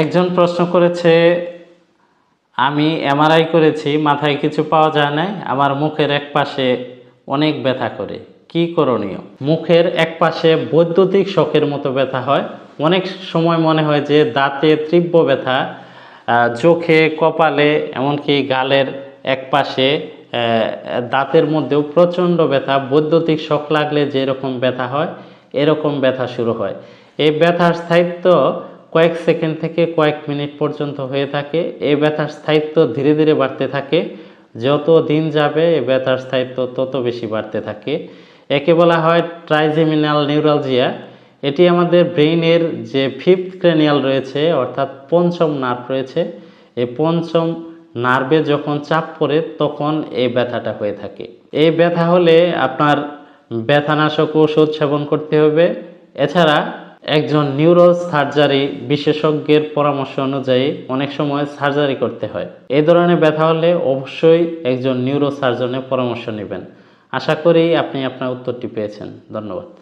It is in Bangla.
একজন প্রশ্ন করেছে, আমি এমআরআই করেছি, মাথায় কিছু পাওয়া যায় না আমার মুখের এক পাশে অনেক ব্যথা করে। কি করণীয়? মুখের এক পাশে বৈদ্যুতিক শকের মতো ব্যথা হয়। অনেক সময় মনে হয় যে দাঁতে তীব্র ব্যথা চোখে, কপালে, এমনকি গালের এক পাশে দাঁতের মধ্যেও প্রচণ্ড ব্যথা, বৈদ্যুতিক শক লাগলে যেরকম ব্যথা হয়, এরকম ব্যথা শুরু হয়। এই ব্যথার স্থায়িত্ব কয়েক সেকেন্ড থেকে কয়েক মিনিট পর্যন্ত হয়ে থাকে। এই ব্যথার স্থায়িত্ব ধীরে ধীরে বাড়তে থাকে। যত দিন যাবে এই ব্যথার স্থায়িত্ব তত বেশি বাড়তে থাকে। একে বলা হয় ট্রাইজেমিনাল নিউরালজিয়া এটি আমাদের ব্রেইনের যে ফিফথ ক্রেনিয়াল রয়েছে, অর্থাৎ পঞ্চম নার্ভ রয়েছে। এই পঞ্চম নার্ভে যখন চাপ পড়ে, তখন এই ব্যথাটা হয়ে থাকে। এই ব্যথা হলে আপনার ব্যথানাশক ওষুধ সেবন করতে হবে। এছাড়া একজন নিউরো সার্জারি বিশেষজ্ঞের পরামর্শ অনুযায়ী অনেক সময় সার্জারি করতে হয়। এই ধরনের ব্যথা হলে অবশ্যই একজন নিউরো সার্জনের পরামর্শ নেবেন। আশা করি আপনি আপনার উত্তরটি পেয়েছেন। ধন্যবাদ।